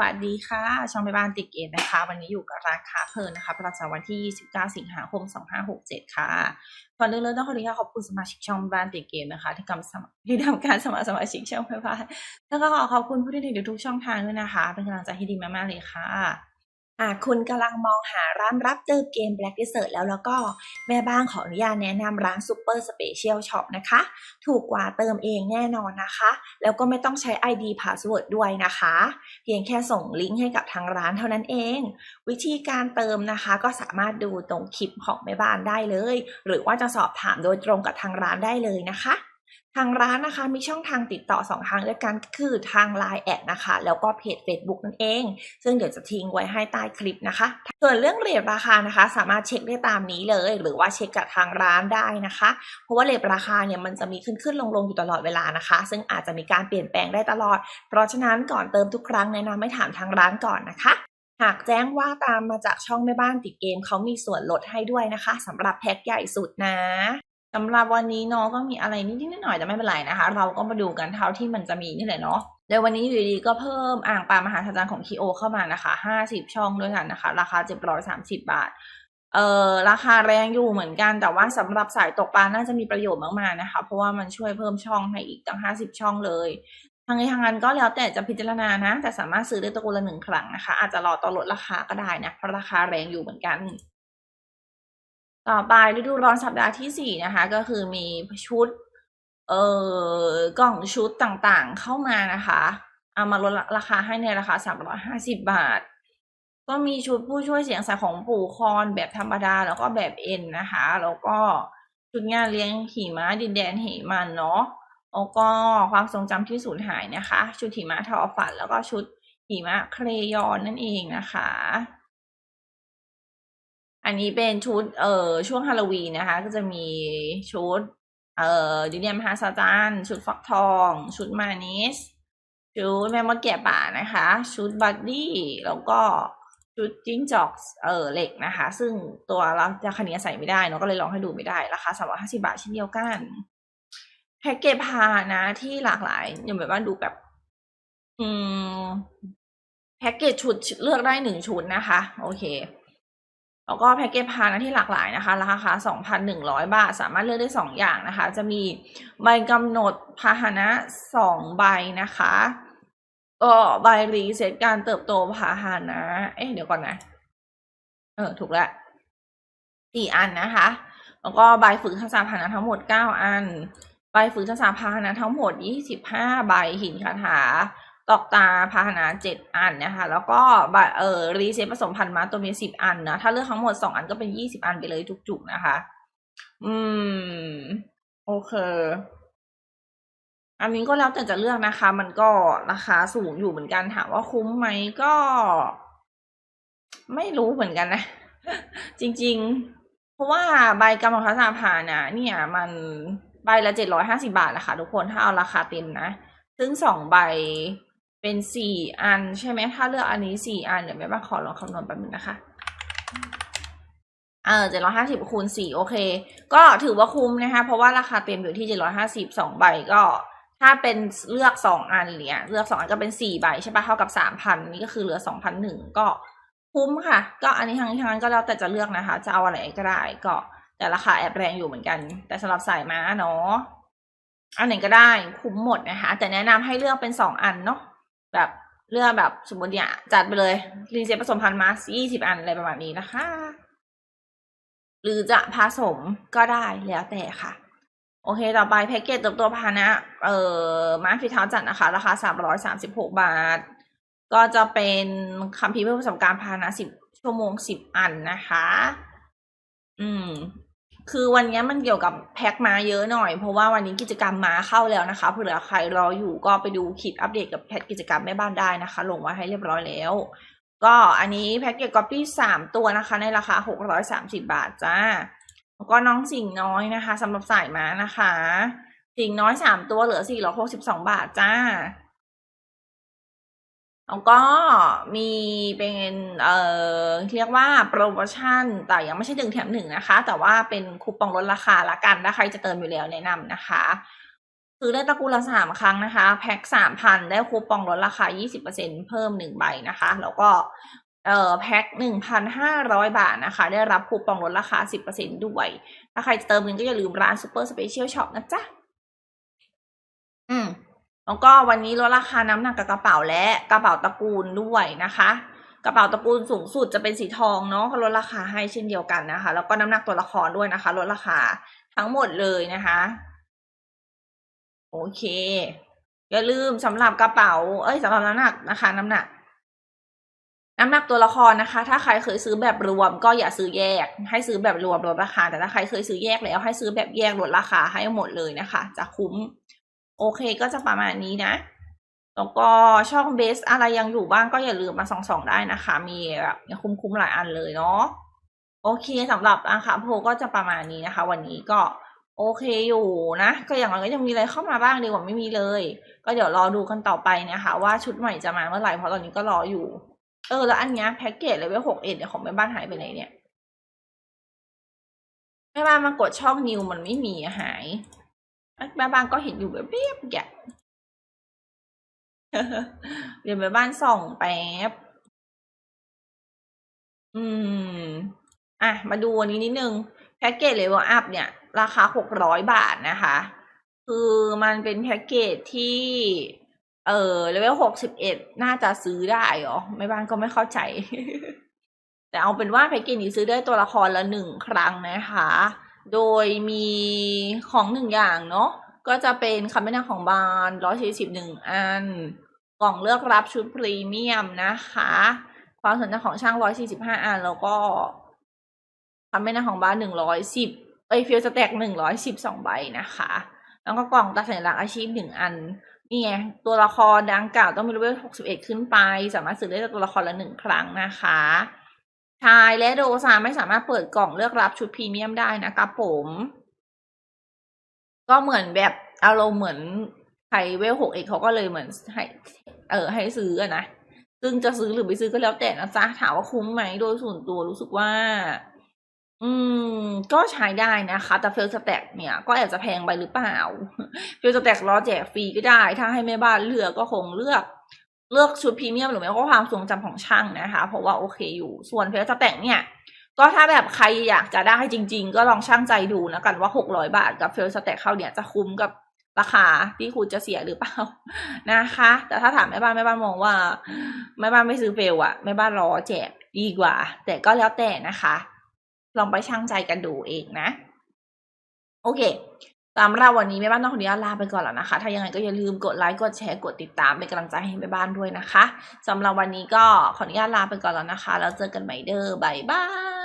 วัสดีค่ะ ช่องแม่บ้านติกเกตนะคะ วันนี้อยู่กับราคาเพลินนะคะ ประจำวันที่ 29 สิงหาคม 2567 ค่ะก่อนอื่นเลยต้องขออนุญาตขอบคุณสมาชิกช่องแม่บ้านติกเกตนะคะ ที่กำสมัครที่ทำการสมัครสมาชิกช่องแม่บ้านแล้วก็ขอขอบคุณผู้ที่ติดทุกช่องทางด้วยนะคะ เป็นกำลังใจที่ดีมากๆเลยค่ะ หากคุณกำลังมองหาร้านรับเติมเกม Black Desert แล้วแล้วก็แม่บ้านขออนุญาตแนะนำร้าน Super Special Shop นะคะ ถูกกว่าเติมเองแน่นอนนะคะ แล้วก็ไม่ต้องใช้ ID Password ด้วยนะคะ เพียงแค่ส่งลิงก์ให้กับทางร้านเท่านั้นเอง วิธีการเติมนะคะก็สามารถดูตรงคลิปของแม่บ้านได้เลย หรือว่าจะสอบถามโดยตรงกับทางร้านได้เลยนะคะ ทางร้านนะคะมีช่องทางติดต่อ 2 ทางด้วยกันคือทาง Line แอดนะคะ แล้วก็เพจ Facebook นั่นเอง ซึ่งเดี๋ยวจะทิ้งไว้ให้ใต้คลิปนะคะ ส่วนเรื่องเรทราคานะคะ สามารถเช็คได้ตามนี้เลย หรือว่าเช็คกับทางร้านได้นะคะ เพราะว่าเรทราคาเนี่ยมันจะมีขึ้นขึ้นลงลงอยู่ตลอดเวลานะคะ ซึ่งอาจจะมีการเปลี่ยนแปลงได้ตลอด เพราะฉะนั้นก่อนเติมทุกครั้งแนะนำให้ถามทางร้านก่อนนะคะหากแจ้งว่าตามมาจากช่องแม่บ้านติดเกมเขามีส่วนลดให้ด้วยนะคะสำหรับแพ็คใหญ่สุดนะ สำหรับวันนี้เนาะก็มีอะไรนิดๆหน่อยๆแต่ไม่เป็นไรนะคะ เราก็มาดูกันเท่าที่มันจะมีนี่แหละเนาะเดี๋ยววันนี้อยู่ดีๆก็เพิ่มอ่างปลามหาศาลของคีโอเข้ามานะคะ 50 ช่องด้วยกันนะคะ ราคา 730 บาทเอ่อราคาแรงอยู่เหมือนกันแต่ว่าสำหรับสายตกปลาน่าจะมีประโยชน์มากๆนะคะ เพราะว่ามันช่วยเพิ่มช่องให้อีกตั้ง 50 ช่องเลยทางนี้ทางนั้นก็แล้วแต่จะพิจารณานะ แต่สามารถซื้อได้ตะกุละหนึ่งครั้งนะคะ อาจจะรอต่อลดราคาก็ได้นะเพราะราคาแรงอยู่เหมือนกัน ต่อไปฤดูร้อนสัปดาห์ที่สี่นะคะ ก็คือมีชุด เอ่อกล่องชุดต่างๆ เข้ามานะคะ เอามาลดราคาให้ในราคาสามร้อยห้าสิบบาท ก็มีชุดผู้ช่วยเสียงสายของปู่คอนแบบธรรมดาแล้วก็แบบเอ็นนะคะ แล้วก็ชุดงานเลี้ยงขี่ม้าดินแดนเหมันเนาะแล้วก็ความทรงจำที่สูญหายนะคะ ชุดหิมะทอฝันแล้วก็ชุดหิมะเครยอนนั่นเองนะคะ อันนี้เป็นชุดเอ่อช่วงฮาโลวีนนะคะ ก็จะมีชุดเอ่อดิเนียมหาซาจานชุดฟักทอง ชุดมานิสชุดแม่มดแก่ป่านะคะ ชุดบัดดี้แล้วก็ชุดจิ้งจอกเออเหล็กนะคะ ซึ่งตัวเราจะคันนี้ใส่ไม่ได้เนาะก็เลยลองให้ดูไม่ได้ราคาสามร้อยห้าสิบาทเช่นเดียวกันแพ็กเกจพานะที่หลากหลายอย่างแบบว่าดูแบบ อืมแพ็กเกจชุดเลือกได้หนึ่งชุดนะคะ โอเค แล้วก็แพ็กเกจพานะที่หลากหลายนะคะ ราคาสองพันหนึ่งร้อยบาท สามารถเลือกได้สองอย่างนะคะ จะมีใบกำหนดพาหนะสองใบนะคะ ก็ใบรีเซ็ตการเติบโตพาหนะ เอ๊ะเดี๋ยวก่อนนะ เออ ถูกแล้วสี่อันนะคะ แล้วก็ใบฝึกทักษะพาหนะทั้งหมดเก้าอัน ใบฝึกทักษะพาหนะทั้งหมดยี่สิบห้าใบหินคาถา ตอกตาพาหนะเจ็ดอันนะคะ แล้วก็ใบเออรีเซ็ตผสมพันธุ์ม้าตัวเมียสิบอันนะถ้าเลือกทั้งหมดสองอันก็เป็นยี่สิบอันไปเลยจุกๆนะคะ อืม โอเค อันนี้ก็แล้วแต่จะเลือกนะคะ มันก็ราคาสูงอยู่เหมือนกันถามว่าคุ้มไหมก็ ไม่รู้เหมือนกันนะ จริง ๆ เพราะว่าใบกำลังพัฒนาผ่านนะเนี่ย มันใบละเจ็ดร้อยห้าสิบาทนะคะทุกคนถ้าเอาราคาเต็มนะ ซึ่งสองใบ เป็นสี่อันใช่ไหมถ้าเลือกอันนี้สี่อันเดี๋ยวแม่บ้านขอลองคำนวณแป๊บนึงนะคะเออเจ็ดร้อยห้าสิบคูณสี่โอเค ก็ถือว่าคุ้มนะคะ เพราะว่าราคาเต็มอยู่ที่เจ็ดร้อยห้าสิบสองใบก็ถ้าเป็นเลือกสองอันเนี่ยเลือกสองอันก็เป็นสี่ใบใช่ปะเท่ากับสามพันนี่ก็คือเหลือสองพันหนึ่งก็คุ้มค่ะ ก็อันนี้ทางนี้ทางนั้นก็แล้วแต่จะเลือกนะคะ จะเอาอะไรก็ได้ก็ แต่ราคาแอบแรงอยู่เหมือนกัน แต่สำหรับสายม้าเนาะอันไหนก็ได้คุ้มหมดนะคะ แต่แนะนำให้เลือกเป็นสองอันเนาะ แบบเลือกแบบสมมติเนี่ย จัดไปเลยรีเซ็ตผสมพันธุ์มายี่สิบอันอะไรประมาณนี้นะคะ หรือจะผสมก็ได้แล้วแต่ค่ะ โอเค ต่อไปแพ็กเกจเติบโตพาหนะ เอ่อมาฝีเท้าจัดนะคะ ราคาสามร้อยสามสิบหกบาท ก็จะเป็นคัมภีร์เพื่อประสบการณ์พาหนะสิบชั่วโมงสิบอันนะคะ อืม คือวันนี้มันเกี่ยวกับแพ็คมาเยอะหน่อย เพราะว่าวันนี้กิจกรรมมาเข้าแล้วนะคะเผื่อใครรออยู่ก็ไปดูคลิปอัปเดตกับแพ็คกิจกรรมแม่บ้านได้นะคะ ลงไว้ให้เรียบร้อยแล้ว ก็อันนี้แพ็กเกจก๊อปปี้สามตัวนะคะ ในราคาหกร้อยสามสิบาทจ้าแล้วก็น้องสิ่งน้อยนะคะสำหรับสายม้านะคะ สิ่งน้อยสามตัวเหลือสี่ร้อยหกสิบสองบาทจ้า แล้วก็มีเป็นเอ่อเรียกว่าโปรโมชั่น แต่ยังไม่ใช่หนึ่งแถมหนึ่งนะคะ แต่ว่าเป็นคูปองลดราคาละกันถ้าใครจะเติมอยู่แล้วแนะนำนะคะซื้อได้ตะกูลละสามครั้งนะคะ แพ็คสามพันได้คูปองลดราคา20%เปอร์เซ็นเพิ่มหนึ่งใบนะคะ แล้วก็เอ่อแพ็คหนึ่งพันห้าร้อยบาทนะคะ ได้รับคูปองลดราคา10%ด้วย ถ้าใครจะเติมเงินก็อย่าลืมร้านซูเปอร์สเปเชียลช็อปนะจ๊ะอืม แล้วก็วันนี้ลดราคาน้ำหนักกับกระเป๋าและกระเป๋าตระกูลด้วยนะคะ กระเป๋าตระกูลสูงสุดจะเป็นสีทองเนาะเขาลดราคาให้เช่นเดียวกันนะคะ แล้วก็น้ำหนักตัวละครด้วยนะคะลดราคาทั้งหมดเลยนะคะโอเค อย่าลืมสำหรับกระเป๋า เอ้ยสำหรับน้ำหนักนะคะ น้ำหนัก น้ำหนักตัวละครนะคะ ถ้าใครเคยซื้อแบบรวม ก็อย่าซื้อแยก ให้ซื้อแบบรวมลดราคา แต่ถ้าใครเคยซื้อแยกแล้วให้ซื้อแบบแยกลดราคาให้หมดเลยนะคะ จะคุ้ม โอเคก็จะประมาณนี้นะ แล้วก็ช่องเบสอะไรยังอยู่บ้างก็อย่าลืมมาส่องๆได้นะคะ มีแบบคุ้มๆหลายอันเลยเนาะโอเคสำหรับราคาโพก็จะประมาณนี้นะคะ วันนี้ก็โอเคอยู่นะ ก็อย่างน้อยก็ยังมีอะไรเข้ามาบ้างดีกว่าไม่มีเลย ก็เดี๋ยวรอดูกันต่อไปนะคะ ว่าชุดใหม่จะมาเมื่อไหร่เพราะตอนนี้ก็รออยู่ เออแล้วอันเนี้ยแพ็กเกจเลเวลหกเอ็ดเนี่ยของแม่บ้านหายไปไหนเนี่ยแม่บ้านมากดช่องนิวมันไม่มีหาย แม่บ้านก็เห็นอยู่แบบเบี้ยบแกเดี๋ยวแม่บ้านส่องแป๊บ อืม อะ มาดูอันนี้นิดนึง แพ็กเกจเลเวลอัพเนี่ย ราคาหกร้อยบาทนะคะ คือมันเป็นแพ็กเกจที่ เออเลเวลหกสิบเอ็ดน่าจะซื้อได้เหรอไม่บ้านก็ไม่เข้าใจ แต่เอาเป็นว่าแพ็กเกจนี้ซื้อได้ตัวละครละหนึ่งครั้งนะคะ โดยมีของหนึ่งอย่างเนาะก็จะเป็นคำแนะนำของบานร้อยสี่สิบหนึ่งอัน กล่องเลือกรับชุดพรีเมียมนะคะ ความสนใจของช่างร้อยสี่สิบห้าอัน แล้วก็คำแนะนำของบ้านหนึ่งร้อยสิบเอ้ยฟิลสแต็กหนึ่งร้อยสิบสองใบนะคะ แล้วก็กล่องตัดสัญลักษณ์อาชีพหนึ่งอันนี่ไงตัวละครดังกล่าวต้องมีเลเวลหกสิบเอ็ดขึ้นไป สามารถซื้อได้จากตัวละครละหนึ่งครั้งนะคะ ชายและโดซาไม่สามารถเปิดกล่องเลือกรับชุดพรีเมียมได้นะครับผม ก็เหมือนแบบเอาเรมณ์เหมือนใครเวลหกเอกเขาก็เลยเหมือนให้ เออให้ซื้อนะซึ่งจะซื้อหรือไม่ซื้อก็แล้วแต่นะจ๊ะถามว่าคุ้มไหมโดยส่วนตัวรู้สึกว่า อืม ก็ใช้ได้นะคะ แต่เฟลสแต็กเนี่ย ก็อาจจะแพงไปหรือเปล่า เฟลสแต็กรอแจกฟรีก็ได้ ถ้าให้แม่บ้านเลือกก็คงเลือก เลือกชุดพรีเมียมหรือไม่ก็ความทรงจำของช่างนะคะ เพราะว่าโอเคอยู่ ส่วนเฟลสแต็กเนี่ย ก็ถ้าแบบใครอยากจะได้จริง ๆ ก็ลองช่างใจดูนะกันว่าหกร้อยบาทกับเฟลสแต็กเข้าเนี่ยจะคุ้มกับราคาที่คุณจะเสียหรือเปล่านะคะ แต่ถ้าถามแม่บ้านแม่บ้านมองว่าแม่บ้านไม่ซื้อเฟลอะแม่บ้านรอแจกดีกว่า แต่ก็แล้วแต่นะคะ ลองไปช่างใจกันดูเองนะ โอเค สำหรับวันนี้แม่บ้านต้องขออนุญาตลาไปก่อนแล้วนะคะ ถ้ายังไงก็อย่าลืมกดไลค์ กดแชร์ กดติดตามเป็นกำลังใจให้แม่บ้านด้วยนะคะสำหรับวันนี้ก็ขออนุญาตลาไปก่อนแล้วนะคะ แล้วเจอกันใหม่เด้อบายบาย